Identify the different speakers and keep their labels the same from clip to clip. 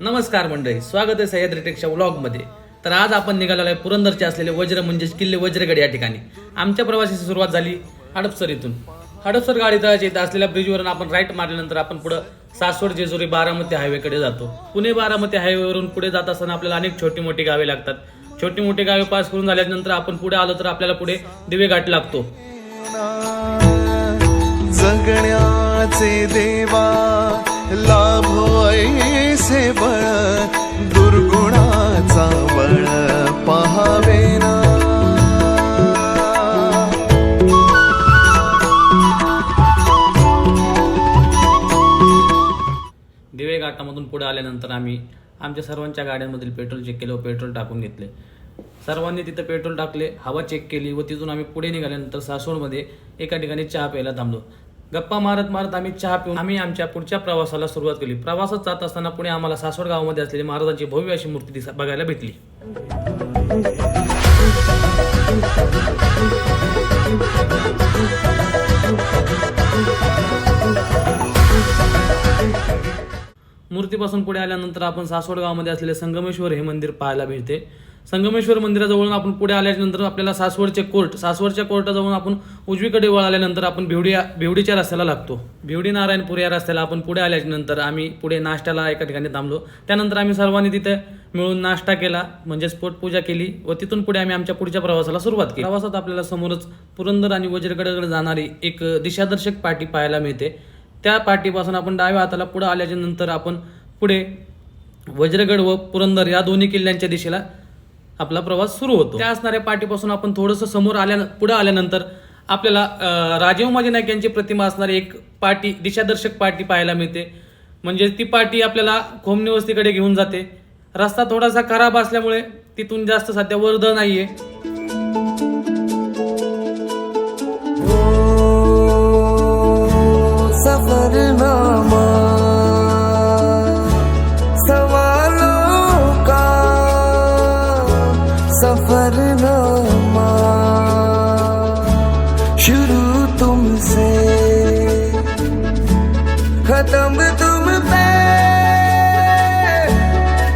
Speaker 1: नमस्कार मंडळी स्वागत आहे सह्याद्री टेकच्या व्लॉगमध्ये. तर आज आपण निघालेलो आहे पुरंदरचे असलेले वज्र म्हणजेच किल्ले वज्रगड या ठिकाणी. आमच्या प्रवासाची सुरुवात झाली हडपसर इथून. हडपसर गाडी तळाच्या इथं असलेल्या ब्रिजवरून आपण राईट मारल्यानंतर आपण पुढं सासवड जेजुरी बारामती हायवेकडे जातो. पुणे बारामती हायवेवरून पुढे जात असताना आपल्याला अनेक छोटी मोठी गावे लागतात. छोटी मोठी गावे पास करून झाल्यानंतर आपण पुढे आलो तर आपल्याला पुढे दिवे घाट लागतो.
Speaker 2: जगण्याचे देवा लाभो ऐसे बळ दुर्गुणाचा बळ पहावे ना.
Speaker 1: दिवे घाटामधून पुढे आल्यानंतर आम्ही आमच्या सर्वांच्या गाड्यांमधील पेट्रोल चेक केलं व पेट्रोल टाकून घेतले. सर्वांनी तिथं पेट्रोल टाकले हवा चेक केली व तिथून आम्ही पुढे निघाल्यानंतर सासवडमध्ये एका ठिकाणी चहा प्यायला थांबलो. गप्पा मारत मारत आम्ही चहा पिऊन आम्ही आमच्या पुढच्या प्रवासाला सुरुवात केली. प्रवासात जात असताना पुढे आम्हाला सासवड गावामध्ये असलेली महाराजांची भव्य अशी मूर्ती दिसा बघायला भेटली. मूर्तीपासून पुढे आल्यानंतर आपण सासवड गावामध्ये असलेले संगमेश्वर हे मंदिर पाहायला मिळते. संगमेश्वर मंदिराजवळून आपण पुढे आल्यानंतर आपल्याला सासवडचे कोर्ट सासवडच्या कोर्टाजवळून आपण उजवीकडे वळाल्यानंतर आपण भिवडी भिवडीच्या रस्त्याला लागतो. भिवडी नारायणपूर या रस्त्याला आपण पुढे आल्यानंतर आम्ही पुढे नाश्त्याला एका ठिकाणी थांबलो. त्यानंतर आम्ही सर्वांनी तिथे मिळून नाश्ता केला म्हणजेच पोटपूजा केली व तिथून पुढे आम्ही आमच्या पुढच्या प्रवासाला सुरुवात केली. प्रवासात आपल्याला समोरच पुरंदर आणि वज्रगडाकडे जाणारी एक दिशादर्शक पाठी पाहायला मिळते. त्या पाठीपासून आपण डाव्या हाताला पुढे आल्याच्यानंतर आपण पुढे वज्रगड व पुरंदर या दोन्ही किल्ल्यांच्या दिशेला आपला प्रवास सुरू होतो. त्या असणाऱ्या पाटीपासून आपण थोडंसं समोर आल्या पुढे आल्यानंतर आपल्याला राजीव उमाजी नाईक यांची प्रतिमा असणारी एक पाटी दिशादर्शक पाटी पाहायला मिळते. म्हणजे ती पाटी आपल्याला खोमनी वस्तीकडे घेऊन जाते. रस्ता थोडासा खराब असल्यामुळे तिथून जास्त सध्या वर्ध नाहीये.
Speaker 2: सफरनामा.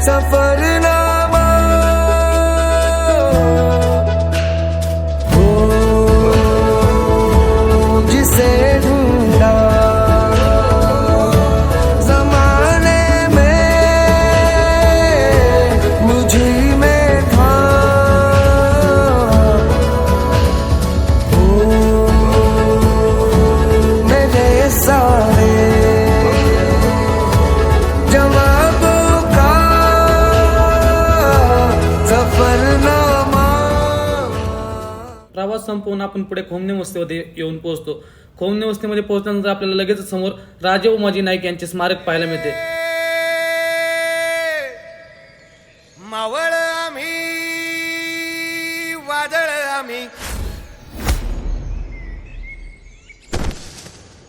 Speaker 2: सफरनामा
Speaker 1: संपवून आपण पुढे खोमने वस्तीमध्ये येऊन पोहोचतो. खोमने वस्तीमध्ये पोहोचल्यानंतर आपल्याला लगेच समोर राजे उमाजी नाईक यांचे स्मारक पाहायला मिळते.
Speaker 2: मावळ आम्ही वादळ आम्ही.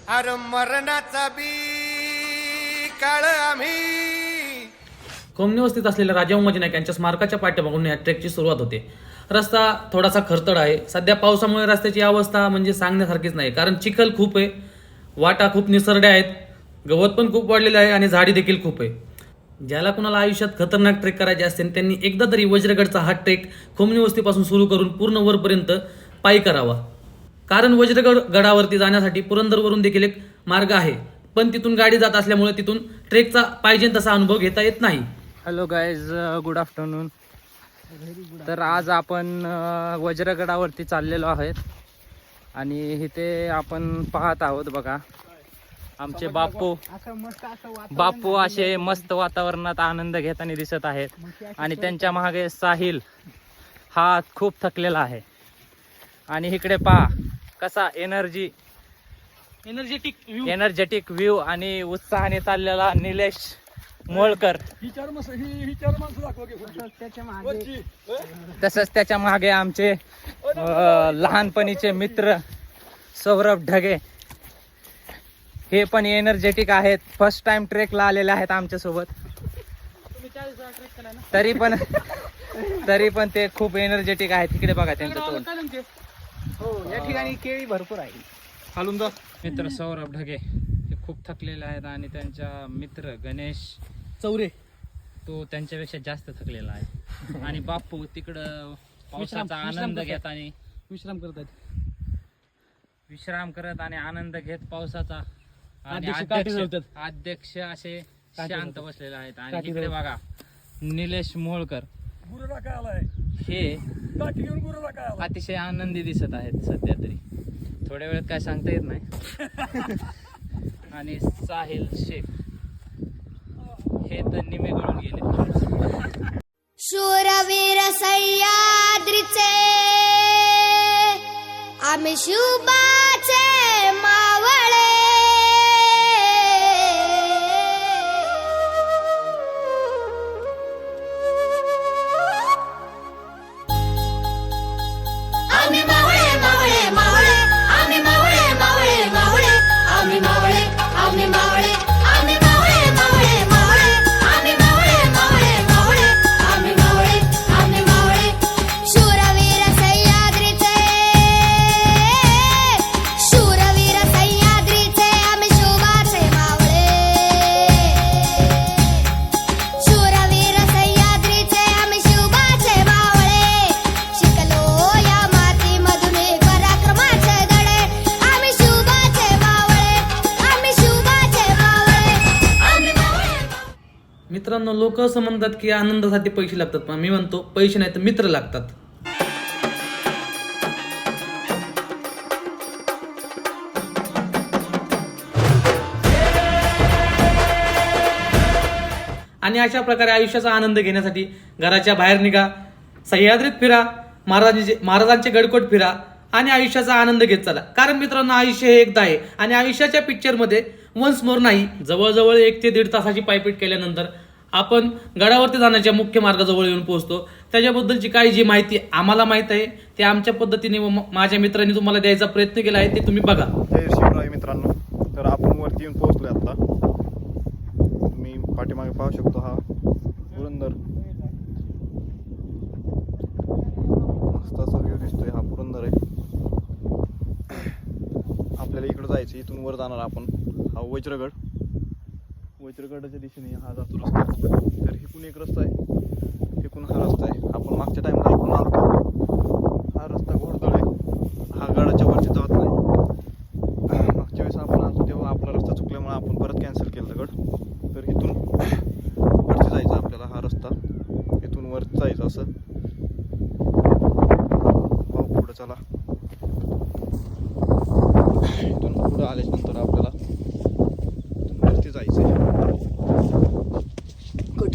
Speaker 2: अर मरणाचा बी काळ आम्ही.
Speaker 1: खोमने वस्तीत असलेल्या राजा उमाजी नाईक यांच्या स्मारकाच्या पाठ्यामागून या ट्रेकची सुरुवात होते. रस्ता थोडासा खरतड आहे. सध्या पावसामुळे रस्त्याची अवस्था म्हणजे सांगण्यासारखीच नाही. कारण चिखल खूप आहे. वाटा खूप निसरड्या आहेत. गवत पण खूप वाढलेलं आहे आणि झाडी देखील खूप आहे. ज्याला कुणाला आयुष्यात खतरनाक ट्रेक करायचे असतील त्यांनी एकदा तरी वज्रगडचा हा ट्रेक खोमणी वस्तीपासून सुरू करून पूर्ण वरपर्यंत पायी करावा. कारण वज्रगड गडावरती जाण्यासाठी पुरंदरवरून देखील एक मार्ग आहे. पण तिथून गाडी जात असल्यामुळे तिथून ट्रेकचा पाहिजे तसा अनुभव घेता येत नाही.
Speaker 3: हॅलो गाईज गुड आफ्टरनून तर आज आपण वज्रगडावरती चाललेलो आहेत. आणि इथे आपण पाहत आहोत बघा. आमचे बापू बापू असे मस्त वातावरणात आनंद घेताना दिसत आहेत. आणि त्यांच्या मागे साहिल हा खूप थकलेला आहे. आणि इकडे पहा कसा एनर्जी
Speaker 1: एनर्जेटिक
Speaker 3: एनर्जेटिक व्ह्यू आणि उत्साहाने चाललेला निलेश. मोळकर तसंच त्याच्यामागे. आमचे अ, लहानपणीचे मित्र सौरभ ढगे. हे पण एनर्जेटिक आहेत. फर्स्ट टाइम ट्रेकला आलेले आहेत आमच्यासोबत. तरी पण तरी पण ते खूप एनर्जेटिक आहेत. तिकडे बघा त्यांचं तोंड.
Speaker 4: हो या ठिकाणी केळी भरपूर आहे.
Speaker 1: जा
Speaker 3: मित्र सौरभ ढगे. खूप थकलेले आहेत आणि त्यांच्या मित्र गणेश
Speaker 1: चौरे.
Speaker 3: तो त्यांच्यापेक्षा जास्त थकलेला आहे. आणि बापू तिकडं पावसाचा
Speaker 1: विश्राम
Speaker 3: आनंद
Speaker 1: करतात.
Speaker 3: घेत आणि
Speaker 1: विश्राम करत आहेत.
Speaker 3: विश्राम करत आणि आनंद घेत पावसाचा. आणि
Speaker 1: अध्यक्ष काठी
Speaker 3: अध्यक्ष
Speaker 1: लावतात.
Speaker 3: अध्यक्ष असे
Speaker 1: काठी
Speaker 3: शांत. बसलेले आहेत. आणि
Speaker 1: काठी
Speaker 3: इकडे बघा निलेश मोहोळकर हे अतिशय आनंदी दिसत आहेत सध्या तरी. थोड्या वेळात काय सांगता येत नाही. आणि साहिल शेख. हे तर निमे गळून गेले.
Speaker 5: शूरवीर सह्याद्रीचे आम्ही शुभाचे मा
Speaker 1: मित्रांनो लोक असं म्हणतात की आनंदासाठी पैसे लागतात पण मी म्हणतो पैसे नाही तर मित्र लागतात. आणि अशा प्रकारे आयुष्याचा आनंद घेण्यासाठी घराच्या बाहेर निघा सह्याद्रीत फिरा महाराजांचे महाराजांचे गडकोट फिरा आणि आयुष्याचा आनंद घेत चला. कारण मित्रांनो आयुष्य हे एकदा आहे आणि आयुष्याच्या पिक्चरमध्ये वन्स मोर नाही जवळजवळ एक ते दीड तासाची पायपीट केल्यानंतर आपण गडावरती जाण्याच्या मुख्य मार्गाजवळ येऊन पोहोचतो. त्याच्याबद्दलची काही जी माहिती आम्हाला माहीत आहे ते आमच्या पद्धतीने व माझ्या मित्रांनी तुम्हाला द्यायचा प्रयत्न केला आहे ते तुम्ही बघा.
Speaker 6: जय शिवराय मित्रांनो. तर आपण वरती येऊन पोहोचलो आता. मी पाठीमागे पाहू शकतो हा पुरंदर. व्ह्यू दिसतोय हा पुरंदर आहे. आपल्याला इकडं जायचं इथून वर जाणार आपण. हा वज्रगड. वज्रगडाच्या दिशेने हा जातो रस्ता. तर इकून एक रस्ता आहे. इकून हा रस्ता आहे. आपण मागच्या टाइमला इकून आलो हा रस्ता घोडदळ आहे. हा गडाच्या वरती जात नाही. मागच्या वेळेस आपण आलो तेव्हा आपला रस्ता चुकल्यामुळे आपण परत कॅन्सल केलं गड. तर इथून वरती जायचं आपल्याला हा रस्ता. इथून वर जायचं असं. हो, पुढं चला. इथून पुढं आल्याच्यानंतर आपल्याला इथून वरती जायचं आहे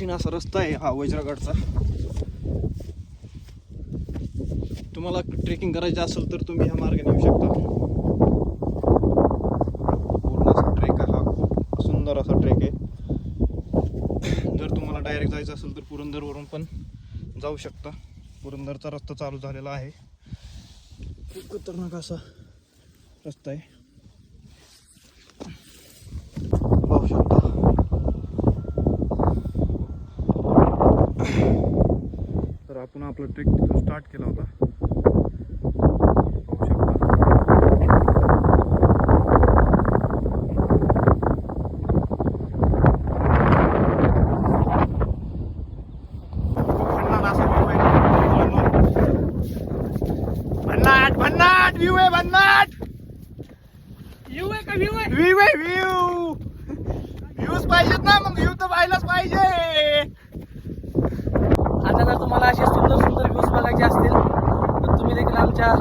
Speaker 6: कठीण असा रस्ता आहे हा वज्रगडचा. तुम्हाला ट्रेकिंग करायचं असेल तर तुम्ही ह्या मार्गाने येऊ शकता. पूर्ण असा ट्रेक आहे हा. खूप सुंदर असा ट्रेक आहे. जर तुम्हाला डायरेक्ट जायचं असेल तर पुरंदरवरून पण जाऊ शकता. पुरंदरचा रस्ता चालू झालेला आहे. खूप खतरनाक असा रस्ता आहे. पुन्हा आपलं आपला ट्रेक तिथून स्टार्ट केला होता पाहू शकता भन्नाट भन्नाट व्ह्यू आहे भन्नाट व्ह्यू आहे का व्ह्यू आहे व्ह्यू आहे व्ह्यू व्ह्यूज पाहिजेत ना मग व्ह्यू तर पाहिलाच पाहिजे
Speaker 1: आता जर तुम्हाला असे सुंदर सुंदर व्ह्यूज बघायचे असतील तर तुम्ही देखील आमच्या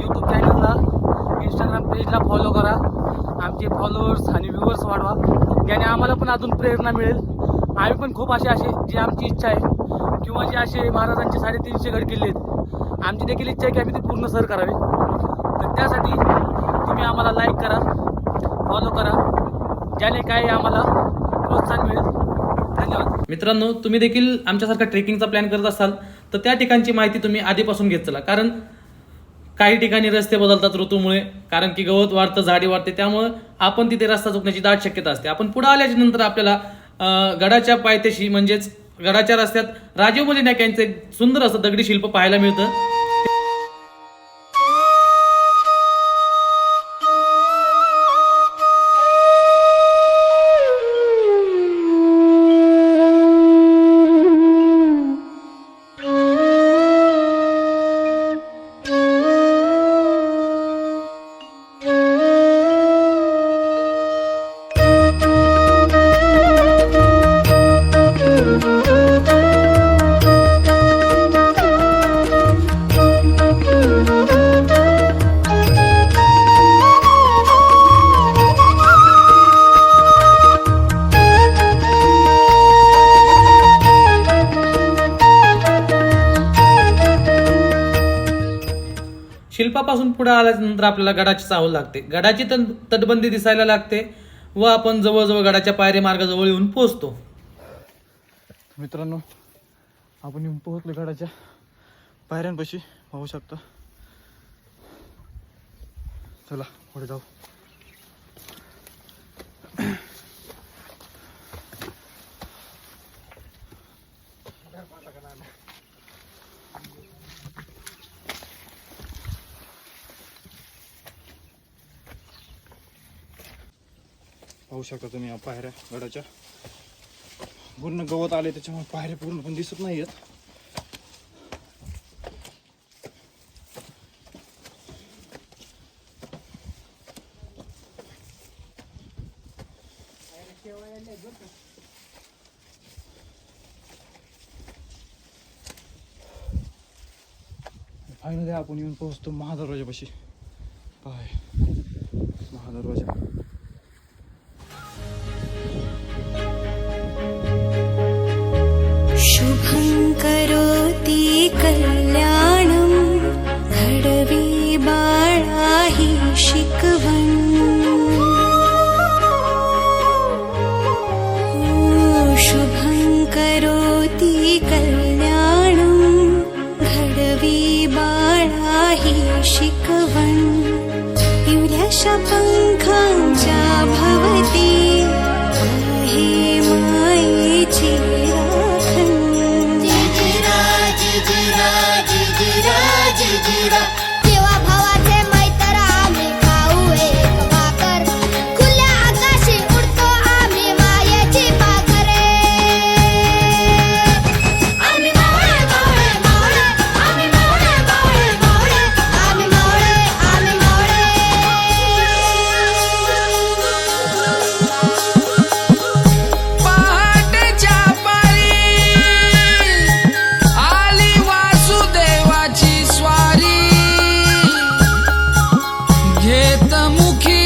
Speaker 1: यूट्यूब चॅनलला इंस्टाग्राम फॉलो करा. आमचे फॉलोअर्स आणि व्ह्युअर्स वाढवा. याने आम्हाला पण अजून प्रेरणा मिळेल. आम्ही पण खूप असे असे जी आमची इच्छा आहे किंवा जे असे महाराजांचे साडेतीनशे गड किल्ले आहेत आमची देखील इच्छा आहे की आम्ही ते पूर्ण सर करावे. तर त्यासाठी तुम्ही आम्हाला लाईक करा फॉलो करा ज्याने काय आम्हाला प्रोत्साहन मिळेल. धन्यवाद. मित्रांनो तुम्ही देखील आमच्यासारखा ट्रेकिंगचा प्लॅन करत असाल तर त्या ठिकाणची माहिती तुम्ही आधीपासून घेत चला. कारण काही ठिकाणी रस्ते बदलतात ऋतूमुळे कारण की गवत वाढतं झाडी वाढते त्यामुळं आपण तिथे रस्ता चुकण्याची दाट शक्यता असते. आपण पुढे आल्याच्यानंतर आपल्याला गडाच्या पायथ्याशी म्हणजेच गडाच्या रस्त्यात राजीव मलिक नाईक यांचं एक सुंदर असं दगडी शिल्प पाहायला मिळतं. शिल्पापासून पुढे आल्यानंतर आपल्याला गडाची चावल लागते. गडाची तट तटबंदी दिसायला लागते व आपण जवळजवळ गडाच्या पायरे मार्गाजवळ येऊन पोहोचतो.
Speaker 7: मित्रांनो आपण येऊन पोहोचलो गडाच्या पायऱ्यांपाशी. पाहू शकता. चला पुढे जाऊ. पाहू शकता तुम्ही या पायऱ्या गडाच्या. पूर्ण गवत आले त्याच्यामुळे पायऱ्या पूर्ण पण दिसत नाही आहेत फायनली आपण येऊन पोहोचतो महादरवाजापाशी पाय. महादरवाजा.
Speaker 8: The muki